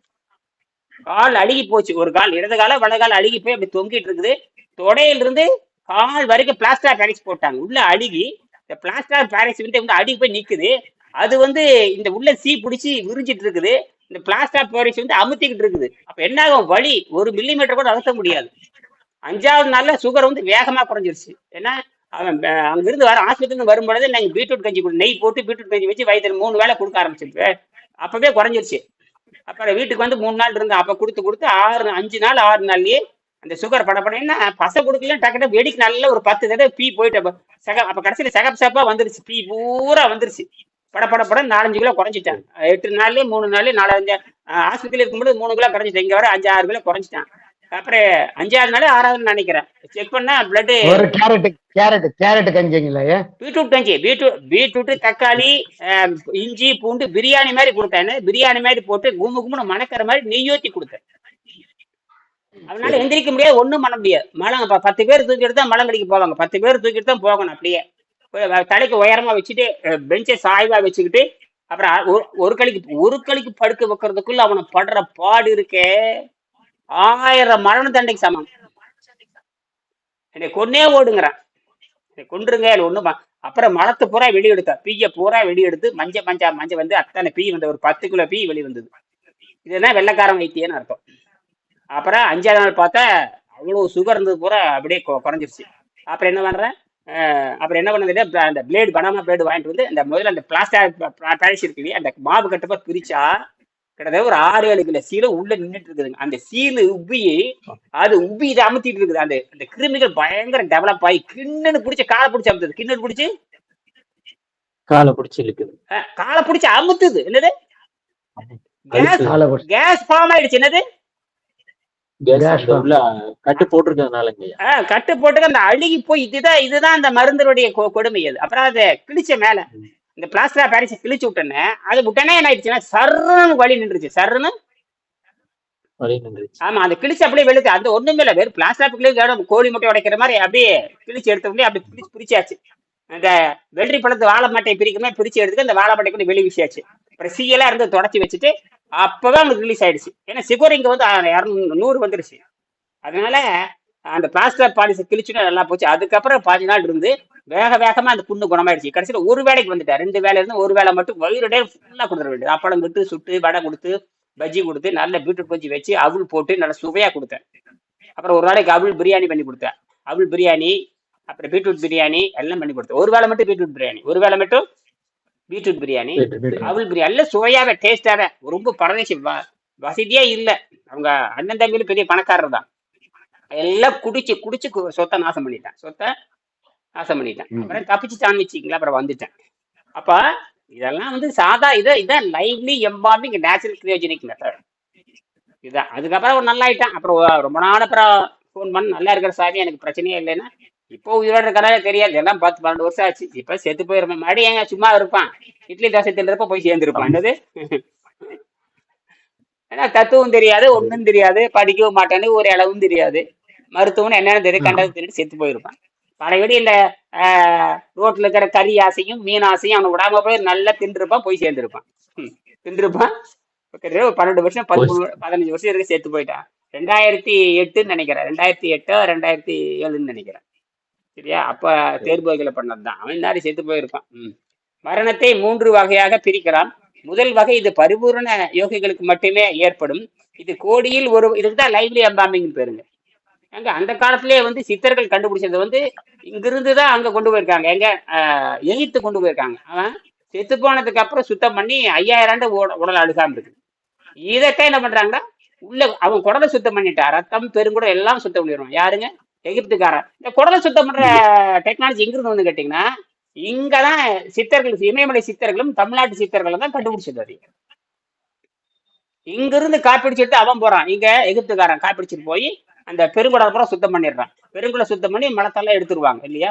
கால் அழுகி போச்சு. ஒரு கால் இடது கால வலது கால் அழுகி போய் அப்படி தொங்கிட்டு இருக்குது. தொடையிலிருந்து கால் வரைக்கும் பிளாஸ்டர் பேரிஸ் போட்டாங்க. உள்ள அழுகி இந்த பிளாஸ்டர் பேரிஸ் வந்து அடிக்கு போய் நிக்குது. அது வந்து இந்த உள்ள சீ பிடிச்சி விரிஞ்சிட்டு இருக்குது. இந்த பிளாஸ்டர் பாரிஸ் வந்து அமுத்திக்கிட்டு இருக்குது. அப்ப என்ன ஆகும்? வழி ஒரு மில்லிமீட்டர் கூட அழுத்த முடியாது. அஞ்சாவது நாள்ல சுகர் வந்து வேகமா குறைஞ்சிருச்சு. ஏன்னா அவன் அங்கிருந்து வர ஆஸ்பத்திரியிருந்து வரும்பொழுது நாங்க பீட்ரூட் கஞ்சி நெய் போட்டு பீட்ரூட் கஞ்சி வச்சு வயிற்றுல மூணு வேளை கொடுக்க ஆரம்பிச்சிருக்கு. அப்பவே குறைஞ்சிருச்சு. அப்புறம் வீட்டுக்கு வந்து மூணு நாள் இருந்தேன். அப்ப கொடுத்து கொடுத்து ஆறு அஞ்சு நாள் ஆறு நாள்லயே அந்த சுகர் பட என்ன பசை கொடுக்கல டக்குனு வெடிக்கு நல்ல ஒரு பத்து தடவை பீ போயிட்டு சக அப்ப கடைசியில சகப் சப்பா வந்துருச்சு. பீ பூரா வந்துருச்சு. பட பட பட நாலஞ்சு கிலோ குறைஞ்சிட்டான். எட்டு நாள்லயே மூணு நாள்லயே நாலஞ்சு ஆஸ்பத்திரியில இருக்கும்போது மூணு கிலோ குறைஞ்சிட்டேன். இங்க வர அஞ்சு ஆறு கிலோ குறைஞ்சிட்டான். அப்புறம் அஞ்சாவது நாள் ஆறாவது நினைக்கிறேன். செக் பண்ணா பிளட் ஒரு கேரட் கேரட் கேரட் கஞ்சிங்களா பீட்ரூட் கஞ்சி பீட்ரூட் பீட்ரூட் தக்காளி ஆஹ் இஞ்சி பூண்டு பிரியாணி மாதிரி கொடுத்தேன். பிரியாணி மாதிரி போட்டு கும்பு கும்புன்னு மணக்கிற மாதிரி நெய்யோத்தி கொடுத்தேன். அதனால எந்திரிக்க முடியாது ஒண்ணும் பண்ண முடியாது. மலம் பத்து பேர் தூக்கிட்டு தான் மலம் கடிக்க போவாங்க. பத்து பேர் தூக்கிட்டு தான் போகணும் அப்படியே. தலைக்கு உயரமா வச்சுட்டு பெஞ்சை சாய்வா வச்சுக்கிட்டு அப்புறம் ஒரு கழிக்கு களிக்கு ஒரு களிக்கு படுக்க வைக்கிறதுக்குள்ள அவனை படுற பாடு இருக்கே. ஆயிரம் மரண தண்டைக்கு சமம். என்னை கொன்னே ஓடுங்கிறான். என்னை இல்லை ஒண்ணுமா அப்புறம் மலத்தை பூரா வெளி எடுத்தா பீய பூரா வெளி எடுத்து மஞ்ச மஞ்சா மஞ்ச வந்து அத்தனை பீ வந்த ஒரு பத்து கிலோ பீ வெளி வந்தது. இதுதான் வெள்ளைக்காரன் வைத்தியன்னு அர்த்தம். அப்புறம் அஞ்சாவது நாள் பார்த்தா அவ்வளோ சுகர் இருந்தது பூரா அப்படியே கொ- குறைஞ்சிருச்சு. அப்புறம் என்ன பண்றேன்? அப்புறம் என்ன பண்ணது? அந்த பிளேடு பனாமா பிளேடு வாங்கிட்டு வந்து அந்த முதல்ல அந்த பிளாஸ்டர் பாரிஸ் இருக்கு அந்த மாவு கட்டப்ப பிரிச்சா கிட்டத்தட்ட ஒரு ஆறு ஏழு கிலோ சீலை உள்ள நின்றுட்டு இருக்குதுங்க அந்த சீலு உப்பி அது உப்பி இதை அமுத்திட்டு இருக்குது. அந்த அந்த கிருமிகள் பயங்கர டெவலப் ஆகி கிண்ணுன்னு பிடிச்ச காலை பிடிச்சி அமுத்துது. கிண்ணு பிடிச்சி? காலை பிடிச்சி இழுக்குது. காலை பிடிச்சி அமுத்துது. என்னது? கேஸ் ஃபார்ம் ஆயிடுச்சு. என்னது? கேஸ் Gas அந்த உள்ள கட்டு போட்டிருக்கிறதுனாலங்க ஆஹ் கட்டு போட்டு அந்த அழுகி போய் இதுதான் இதுதான் அந்த மருந்தினுடைய கொ- கொடுமை அது அப்புறம் அதை கிழிச்ச மேல இந்த பிளாஸ்டர் பாரிஸ் கிழிச்சு விட்டேன்னு அது விட்டனே என்ன ஆயிடுச்சுன்னா சர்ன்னு வழி நின்றுச்சு. சர்ன்னு வழி நின்றுச்சு. ஆமா அந்த கிழிச்சு அப்படியே வெளுத்து அந்த ஒண்ணுமே இல்லை வெறும் பிளாஸ்டர் கிழிச்சு கோழி முட்டை உடைக்கிற மாதிரி அப்படியே கிழிச்சு எடுத்தோடனே அப்படி பிரிச்சு பிரிச்சாச்சு. அந்த வெள்ளரி பழத்து வாழை மட்டையை பிரிக்கமே பிரிச்சு எடுத்து அந்த வாழை மட்டை கொண்டு வெளி வீசியாச்சு. அப்புறம் சீயெல்லாம் இருந்து தொடச்சி வச்சுட்டு அப்பதான் அவனுக்கு ரிலீஸ் ஆயிடுச்சு. ஏன்னா சிகோர் இங்கே வந்து அஹ், நூறு வந்துருச்சு. அதனால அந்த பிளாஸ்டர் பாலிசி கிழிச்சுன்னு நல்லா போச்சு. அதுக்கப்புறம் பாதி நாள் இருந்து வேக வேகமா அந்த புண்ணு குணமாயிடுச்சு. கடைசியில் ஒரு வேலைக்கு வந்துட்டா. ரெண்டு வேலை இருந்து ஒரு வேலை மட்டும் வயிறு டே ஃபுல்லா கொடுத்துட வேண்டியது. அப்பளம் விட்டு சுட்டு வடை கொடுத்து பஜ்ஜி கொடுத்து நல்ல பீட்ரூட் பஜ்ஜி வச்சு அவுள் போட்டு நல்லா சுவையாக கொடுத்தேன். அப்புறம் ஒரு நாளைக்கு அவுள் பிரியாணி பண்ணி கொடுத்தேன். அவுள் பிரியாணி அப்புறம் பீட்ரூட் பிரியாணி எல்லாம் பண்ணி கொடுத்தேன். ஒரு வேளை மட்டும் பீட்ரூட் பிரியாணி. ஒரு வேளை மட்டும் பீட்ரூட் பிரியாணி அவல் பிரியாணி. எல்லாம் சுவையாவே டேஸ்டாவே ரொம்ப பரதேசி வ- வசதியே இல்ல. அவங்க அண்ணன் தம்பியில பெரிய பணக்காரர் தான். எல்லாம் குடிச்சு குடிச்சு சொத்தை நாசம் பண்ணிட்டான். சொத்தை நாசம் பண்ணிட்டான். அப்புறம் தப்பிச்சுட்டான்னு வச்சுக்கீங்களா அப்புறம் வந்துட்டேன். அப்ப இதெல்லாம் வந்து சாதா இதை இதான் lively embalming natural cryogenic method இதான். அதுக்கப்புறம் அவன் நல்லா ஆயிட்டான் அப்புறம் ரொம்ப நாள் அப்புறம் ஃபோன் பண்ண. நல்லா இருக்கிற சாமி எனக்கு பிரச்சனையே இல்லைன்னா இப்போ உயிரோட இருக்கிறதே தெரியாது. எல்லாம் பத்து பன்னெண்டு வருஷம் ஆச்சு. இப்ப செத்து போயிருப்பேன் மறுபடியும் ஏங்க சும்மா இருப்பான். இட்லி தோசை தின்றப்ப போய் சேர்ந்துருப்பான். என்னது? ஏன்னா தத்துவம் தெரியாது ஒண்ணும் தெரியாது படிக்கவும் மாட்டானு ஒரு அளவும் தெரியாது. மருத்துவம் என்னன்னு தெரியும் கண்டது தெரியும் செத்து போயிருப்பான். பழையபடி இந்த ஆஹ், ரோட்ல இருக்கிற கறி ஆசையும் மீன் ஆசையும் அவனை விடாம போய் நல்லா தின்றுப்பான் போய் சேர்ந்துருப்பான். கிட்டத்தட்ட ஒரு பன்னெண்டு வருஷம் பதிமூணு பதினஞ்சு வருஷம் இருக்கு செத்து போயிட்டான் ரெண்டாயிரத்தி எட்டுன்னு நினைக்கிறேன். ரெண்டாயிரத்தி எட்டோ ரெண்டாயிரத்தி ஏழுன்னு நினைக்கிறேன். சரியா? அப்ப தேர்வுகளை பண்ணதுதான். அவன் நாடி செத்து போயிருப்பான். மரணத்தை மூன்று வகையாக பிரிக்கலாம் முதல் வகை இது பரிபூரண யோகிகளுக்கு மட்டுமே ஏற்படும். இது கோடியில் ஒரு இதுக்கு தான் லைவ்லி அம்பாமிங் பேருங்க. அங்க அந்த காலத்திலேயே வந்து சித்தர்கள் கண்டுபிடிச்சது வந்து இங்கிருந்து தான் அங்க கொண்டு போயிருக்காங்க. எங்க? ஆஹ், எகிப்து கொண்டு போயிருக்காங்க. அவன் செத்து போனதுக்கு அப்புறம் சுத்தம் பண்ணி ஐயாயிரம் ஆண்டு உட- உடல் அழுகாம இருக்கு. இதைத்தான் என்ன பண்றாங்கன்னா உள்ள அவன் குடலை சுத்தம் பண்ணிட்டா ரத்தம் பெருங்குடம் எல்லாம் சுத்தம் பண்ணிடுவான். யாருங்க? எகிப்துக்காரன் இந்த குடலை சுத்தம் பண்ற டெக்னாலஜி எங்கிருந்து வந்து கேட்டீங்கன்னா இங்கதான் சித்தர்கள் இமயமலை சித்தர்களும் தமிழ்நாட்டு சித்தர்களும் தான் கண்டுபிடிச்சது அது. இங்கிருந்து காப்பிடிச்சிட்டு அவன் போறான். இங்க எகிப்துக்காரன் காப்பிடிச்சிட்டு போய் அந்த பெருங்குடல் பூரா சுத்தம் பண்ணிடுறான். பெருங்குடலை சுத்தம் பண்ணி மலத்தெல்லாம் எடுத்துருவாங்க இல்லையா?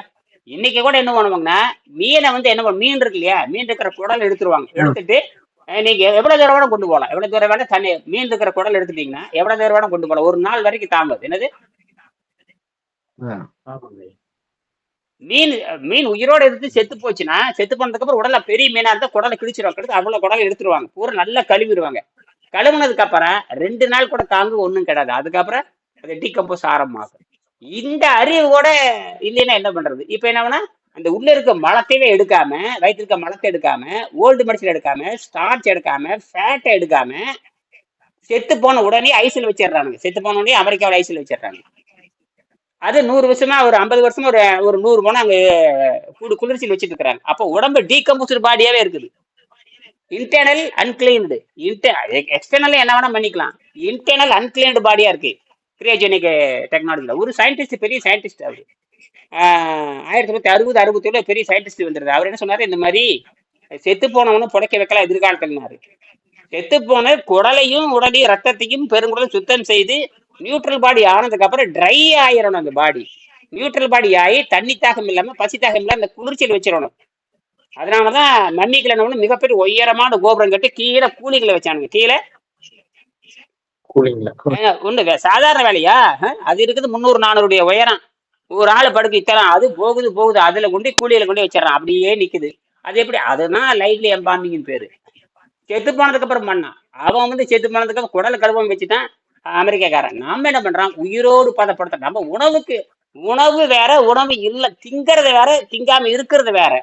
இன்னைக்கு கூட என்ன பண்ணுவாங்கன்னா மீனை வந்து என்ன பண்ணும் மீன் இருக்கு இல்லையா? மீன் இருக்கிற குடல் எடுத்துருவாங்க. எடுத்துட்டு நீங்க எவ்வளவு தூரம் வேணா கொண்டு போகலாம் எவ்வளவு தூரம் வேணா தண்ணி மீன் இருக்கிற குடல் எடுத்துட்டீங்கன்னா எவ்வளவு தூரம் வேணா கொண்டு போகலாம் ஒரு நாள் வரைக்கும் தாங்காது. என்னது? மீன் மீன் உயிரோட இருந்து செத்து போச்சுன்னா செத்து போனதுக்கு அப்புறம் உடலை பெரிய மீனா இருந்தா குடலை கிழிச்சிருவாங்க. கிழிச்சு அவ்வளவு குடலை எடுத்துருவாங்க. பூரா நல்லா கழுவிடுவாங்க கழுவுனதுக்கு அப்புறம் ரெண்டு நாள் கூட தாங்க ஒண்ணும் கிடையாது அதுக்கப்புறம் அது டீகம்போஸ் ஆரம்பமாகும். இந்த அறிவு கூட இல்லைன்னா என்ன பண்றது? இப்ப என்னன்னா அந்த உள்ள இருக்க மலத்தையே எடுக்காம வயிற்று இருக்க மலத்தை எடுக்காம ஓல்டு மெடிசன் எடுக்காம ஸ்டார்ச் எடுக்காம ஃபேட்டை எடுக்காம செத்து போன உடனே ஐசில் வச்சிடுறானுங்க. செத்து போன உடனே அமெரிக்காவில் ஐசில் வச்சிடுறாங்க அது நூறு வருஷமா ஒரு ஐம்பது வருஷமா ஒரு ஒரு நூறு மணம் அங்க கூடு குளிர்ச்சியில் வச்சுட்டு இருக்கிறாங்க அப்போ உடம்பு டீகம்போஸ்ட் பாடியாவே இருக்குது. இன்டர்னல் அன்கிளீன்டு எக்ஸ்டர்னல் என்ன வேணா பண்ணிக்கலாம். இன்டர்னல் அன்கிளீன்டு பாடியா இருக்கு. கிரியோஜெனிக் டெக்னாலஜியில் ஒரு சயின்டிஸ்ட் பெரிய சயின்டிஸ்ட் அவர். ஆயிரத்தி தொள்ளாயிரத்தி அறுபது அறுபத்தி ஏழு பெரிய சயின்டிஸ்ட் வந்துருது அவர் என்ன சொன்னார்? இந்த மாதிரி செத்து போனவனும் புடைக்க வைக்கலாம் எதிர்காலத்தில்னாரு. செத்து போன குடலையும் உடலையும் ரத்தத்தையும் பெருங்குடலும் சுத்தம் செய்து நியூட்ரல் பாடி ஆனதுக்கு அப்புறம் ட்ரை ஆயிரணும் அந்த பாடி நியூட்ரல் பாடி ஆகி தண்ணி தாகம் இல்லாம பசி தாகம் இல்லாம அந்த குளிர்ச்சியில் வச்சிடணும் அதனாலதான் பண்ணணும், மிகப்பெரிய உயரமான கோபுரம் கட்டி கீழே கூலிகளை வச்சானுங்க. கீழே? கூலிங்ல ஏங்க, ஒண்ணு வே- சாதாரண வேலையா? அது இருக்குது முந்நூறு நானூறுடைய உயரம். ஒரு ஆள் படுக்க இத்தலாம் அது போகுது போகுது அதுல கொண்டு கூலியில கொண்டு வச்சிடறான். அப்படியே நிக்குது. அது எப்படி? அதுதான் லைவ்லி எம்பாமிங் பேரு. செத்து போனதுக்கு அப்புறம் பண்ணான். அவன் வந்து செத்து போனதுக்கு அப்புறம் குடல் கழுவம் வச்சுட்டான். அமெரிக்காக்காரன். நாம என்ன பண்றோம் உயிரோடு பதப்படுத்த நம்ம உணவுக்கு உணவு வேற உணவு இல்லை. திங்கறது வேற திங்காம இருக்கிறது வேற.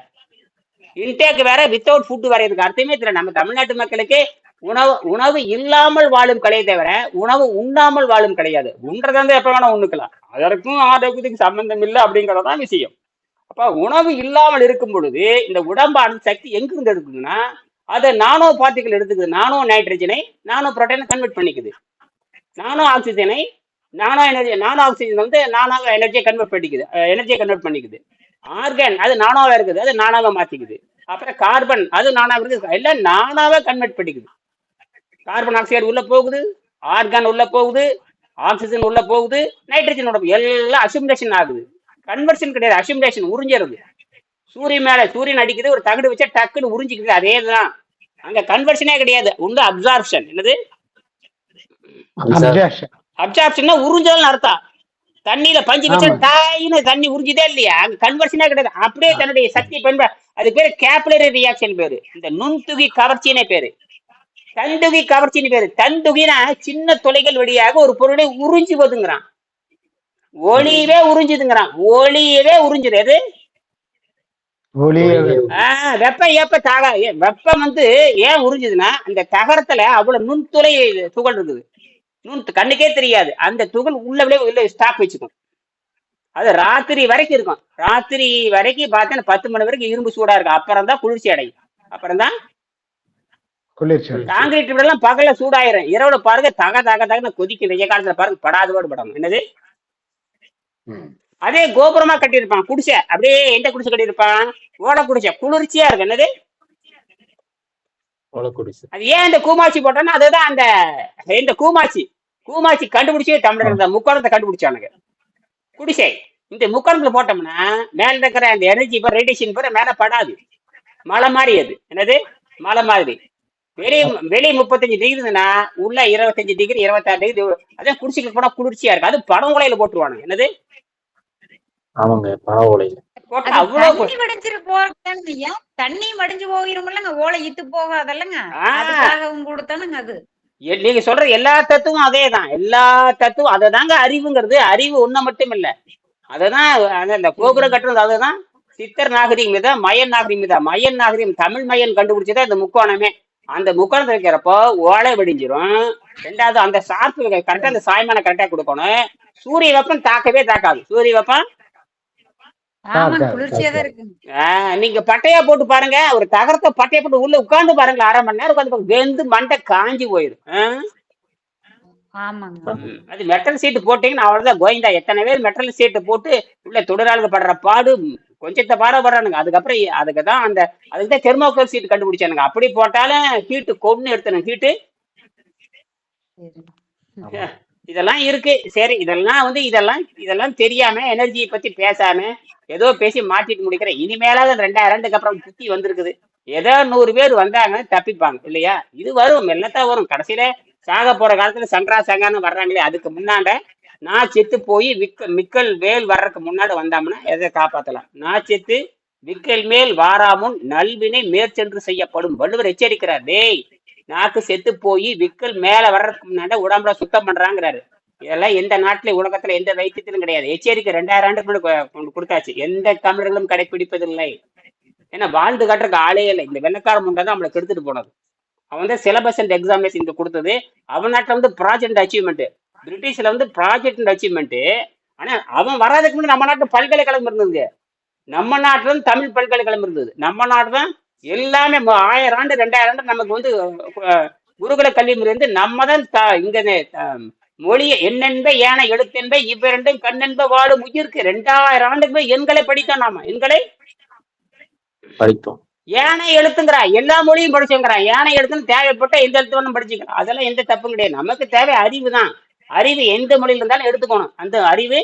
இன்டேக் வேற வித்தவுட் ஃபுட் வேற. இதுக்கு அர்த்தமே தெரியல. நம்ம தமிழ்நாட்டு மக்களுக்கு உணவு உணவு இல்லாமல் வாழும் கலையை தவிர உணவு உண்ணாமல் வாழும் கிடையாது. உண்றதை வந்து எப்ப வேணா உண்ணுக்கலாம். அதற்கும் ஆரோக்கியத்துக்கு சம்பந்தம் இல்லை அப்படிங்கறதான் விஷயம். அப்ப உணவு இல்லாமல் இருக்கும் பொழுது இந்த உடம்பான சக்தி எங்கிருந்து எடுக்குதுன்னா அதை நானோ பார்ட்டிகள் எடுத்துக்குது. நானோ நைட்ரஜனை நானோ புரோட்டீனை கன்வெர்ட் பண்ணிக்குது. நானோ ஆக்சிஜனை நானோ எனர்ஜி நானோ ஆக்சிஜன் வந்து நானாக எனர்ஜியை கன்வெர்ட் பண்ணிக்குது. எனர்ஜியை கன்வெர்ட் பண்ணிக்குது. ஆர்கன் அது நானாவாக இருக்குது அது நானாவா மாற்றிக்குது அப்புறம் கார்பன் அது நானாக இருக்குது எல்லாம் நானாவே கன்வெர்ட் பண்ணிக்குது. கார்பன் ஆக்சைடு உள்ள போகுது ஆர்கான் உள்ள போகுது ஆக்சிஜன் உள்ள போகுது நைட்ரஜன் உள்ள எல்லாம் அசிமுலேஷன் ஆகுது. கன்வர்ஷன் கிடையாது அசிமுலேஷன் உறிஞ்சிருது. சூரியன் மேல சூரியன் அடிக்குது ஒரு தகடு வச்சா டக்குன்னு உறிஞ்சிக்குது அதே தான் அங்க கன்வர்ஷனே கிடையாது உண்டு அப்சார்ப்ஷன் என்னது? அப்ஜெக்ஷன் அப்சார்ப்ஷன்னா உறிஞ்சல்னு அர்த்தம். தண்ணியில பஞ்சு வச்சா ஆமா. தாயின்னு தண்ணி உறிஞ்சுதே இல்லையா? அங்க கன்வர்ஷனே கிடையாது. அப்படியே தன்னுடைய சக்தி பயன்பட அது பேரு கேப்லரி ரியாக்ஷன் பேரு. இந்த நுண்துகி கவர்ச்சினே பேரு. தண்டுகி கவர்ச்சின்னு பேரு. தண்டுகினா சின்ன துளைகள் வழியாக ஒரு பொருளை உறிஞ்சி போதுங்கிறான். ஒளியவே உறிஞ்சுதுங்கிறான். ஒளியவே உறிஞ்சுது. எது? ஆஹ் வெப்பம் ஏப்ப தாக வெப்பம் வந்து ஏன் உறிஞ்சுதுன்னா அந்த தகரத்துல அவ்வளவு நுண்துளை துகள் இருக்குது. கண்ணுக்கே தெரியாது. அந்த துகள் உள்ளவே உள்ள ஸ்டாக் வச்சுக்கும். அது ராத்திரி வரைக்கும் இருக்கும். ராத்திரி வரைக்கும் பார்த்தா பத்து மணி வரைக்கும் இரும்பு சூடா இருக்கும். அப்புறம் தான் குளிர்ச்சி அடையும். அப்புறம் தான் குளிர்ச்சி காங்கிரீட் வீடெல்லாம் பகல்ல சூடாயிரும். இரவுல பாருங்க தக தக தகன்னு கொதிக்கும். வெய்ய காலத்துல பாருங்க படாத பாடு படணும் என்னது. அதே கோபுரமா கட்டியிருப்பான் குடிசை. அப்படியே எந்த குடிசை கட்டியிருப்பான்? ஓலை குடிசை. குளிர்ச்சியா இருக்கு என்னது? அது ஏன் இந்த கூமாச்சி போட்டோம்னா அதுதான் அந்த இந்த கூமாச்சி கூமாச்சி கண்டுபிடிச்சே தமிழர் தான் முக்கோணத்தை கண்டுபிடிச்சானுங்க. குடிசை. இந்த முக்கோணத்துல போட்டோம்னா மேல இருக்கிற அந்த எனர்ஜி இப்போ ரேடியேஷன் பூரா மேல படாது. மலை மாதிரி அது. என்னது? மலை மாதிரி. வெளியே வெளியே முப்பத்தஞ்சு டிகிரி இருந்ததுன்னா உள்ள இருபத்தஞ்சு டிகிரி இருபத்தாறு டிகிரி அதான் குடிசைக்கு போனா குளிர்ச்சியா இருக்கு அது படம் குலையில போட்டுருவானுங்க. என்னது? ஆமாங்க அது அவ்வளவு தண்ணி வடிஞ்சு போயிருமில்லங்க ஓலை இத்து போகாதல்லங்க. அதுக்காகவும் கொடுத்தானுங்க அது. நீங்க சொல்ற எல்லா தத்துவம் அதே தான் எல்லா தத்துவம் அதை தாங்க அறிவுங்கிறது. அறிவு ஒண்ணு மட்டும் இல்ல அததான் அந்த- கோபுரம் கட்டுறது அதுதான். சித்தர் நாகரிகம் இதான் மயன் நாகரிகம் இதான். மயன் நாகரிகம் தமிழ் மயன் கண்டுபிடிச்சதா இந்த முக்கோணமே. அந்த முக்கோணத்துல இருக்கிறப்போ ஓலை வெடிஞ்சிரும். ரெண்டாவது அந்த சார்பு கரெக்டா அந்த சாய்மான கரெக்டா கொடுக்கணும். சூரிய வெப்பம் தாக்கவே தாக்காது. சூரிய வெப்பம் ஆமாங்க தாக்காது, குளிர்ச்சியா தான் இருக்குங்க ஆஹ் நீங்க பட்டையா போட்டு பாருங்க. ஒரு தகரத்தை பட்டையா போட்டு உள்ள உட்கார்ந்து பாருங்க அரை மணி நேரம் உட்காந்து வெந்து மண்டை காஞ்சி போயிடும். அது மெட்டல் சீட்டு போட்டீங்கன்னா அவ்வளவுதான். கோவிந்தா எத்தனை பேர் மெட்டல் சீட்டு போட்டு உள்ள தொழிலாளர்கள் படுற பாடு கொஞ்சத்தை பாடுறானுங்க. அதுக்கப்புறம் அதுக்கு தான் அந்த அதுக்கு தான் தெர்மோகோல் சீட் கண்டுபிடிச்சானுங்க. அப்படி போட்டாலும் ஹீட்டு கொன்னு எடுத்தணும் ஹீட்டு சரி. இதெல்லாம் இருக்கு. சரி இதெல்லாம் வந்து இதெல்லாம் இதெல்லாம் தெரியாம எனர்ஜியை பத்தி பேசாம ஏதோ பேசி மாட்டிட்டு முடிக்கிறேன் இனிமேலாவது ரெண்டாயிரம் ரெண்டுக்கு அப்புறம் புத்தி வந்திருக்குது. ஏதோ நூறு பேர் வந்தாங்க தப்பிப்பாங்க இல்லையா? இது வரும் எல்லாத்தான் வரும். கடைசியில சாக போற காலத்துல சங்கரா சங்கான்னு வர்றாங்களே அதுக்கு முன்னாண்ட நான் செத்து போய் விக்க மிக்கல் வேல் வர்றதுக்கு முன்னாடி வந்தாமுன்னா எதை காப்பாத்தலாம்? நான் செத்து விக்கல் மேல் வாராமுன் நல்வினை மேற்சென்று செய்யப்படும் வள்ளுவர் எச்சரிக்கிறார் டேய் நாக்கு செத்து போய் விக்கல் மேல வர்றதுக்கு முன்னாடி உடம்புல சுத்தம் பண்றாங்கிறாரு. இதெல்லாம் எந்த நாட்டில உலகத்துல எந்த வைத்தியத்திலும் கிடையாது. எச்சரிக்கை ரெண்டாயிரம் ஆண்டுக்கு கொடுத்தாச்சு. எந்த தமிழர்களும் கடைபிடிப்பதில்லை ஏன்னா வாழ்ந்து காட்டுறதுக்கு ஆளே இல்லை. இந்த வெள்ளக்கார முண்டை தான் நம்மளை கெடுத்துட்டு போனது. அவன் வந்து சிலபஸ் அண்ட் எக்ஸாமினேஷன் இங்க கொடுத்தது. அவன் நாட்டில் வந்து ப்ராஜெக்ட் அச்சீவ்மெண்ட் பிரிட்டிஷ்ல வந்து ப்ராஜெக்ட் அண்ட் அச்சீவ்மெண்ட் ஆனா அவன் வராதுக்கு முன்னாடி நம்ம நாட்டு பல்கலைக்கழகம் இருந்தது நம்ம நாட்டிலும் தமிழ் பல்கலைக்கழகம் இருந்தது. நம்ம நாடு தான் எல்லாமே ஆயிரம் ஆண்டு ரெண்டாயிரம் ஆண்டு நமக்கு வந்து குருகுல கல்வி முறை வந்து நம்ம தான் இங்க மொழியை என்னென்ப ஏன எழுத்தென்ப இவ்விரண்டும் கண்ணென்ப வாழும் உயிருக்கு ரெண்டாயிரம் ஆண்டுக்கு எண்களை படித்தோம் நாம. எண்களை? படித்தோம். ஏனை எழுத்துங்கிறா எல்லா மொழியும் படிச்சுங்கிறான். ஏனை எழுத்துன்னு தேவைப்பட்ட எந்த எழுத்து வேணும் படிச்சுக்கலாம். அதெல்லாம் எந்த தப்பும் கிடையாது. நமக்கு தேவை அறிவு தான். அறிவு எந்த மொழியில இருந்தாலும் எடுத்துக்கணும். அந்த அறிவு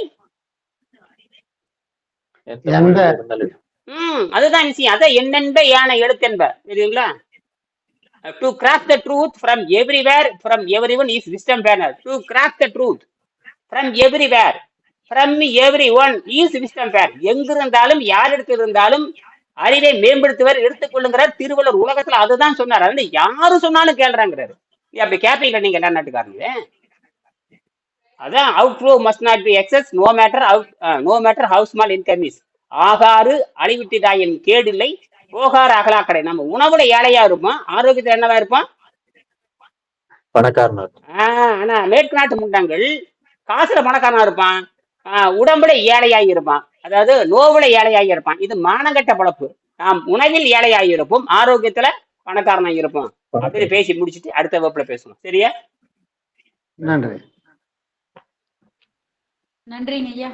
ம். அதுதான் விஷயம் அதான் என்னென்ப யானை எழுத்தென்ப தெரியுங்களா to craft the truth from everywhere from every one is wisdom banner to craft the truth from everywhere from every one is wisdom பேர் எங்கிருந்தாலும் யாரிடத்தில் இருந்தாலும் அறிவை மேம்படுத்துவர் எடுத்துக்கொள்ளுங்கிறார் திருவள்ளுவர் உலகத்துல. அதுதான் சொன்னார். அது வந்து யாரு சொன்னாலும் கேள்றாங்கிறாரு. அப்படி கேட்பீங்களா நீங்க எல்லா நாட்டுக்காரங்க அதான் outflow must not be excess no matter out no matter how's small income is ஆகாறு அழிவிட்டிதாயின் கேடில்லை போகாறு அகலாக்கடை. நம்ம உணவுல ஏழையா இருப்போம் ஆரோக்கியத்துல என்னவா இருப்போம்? பணக்காரனா ஆஹ் ஆனா மேற்கு நாட்டு முண்டங்கள் காசுல பணக்காரனா இருப்பான். ஆஹ் உடம்புல ஏழையாகி இருப்பான். அதாவது நோவுல ஏழையாகி இருப்பான். இது மானங்கட்ட பழப்பு. நாம் உணவில் ஏழையாகி இருப்போம் ஆரோக்கியத்துல பணக்காரனாகி இருப்போம். அப்படின்னு பேசி முடிச்சிட்டு அடுத்த வகுப்புல பேசணும் சரியா? நன்றி. நன்றிங்க ஐயா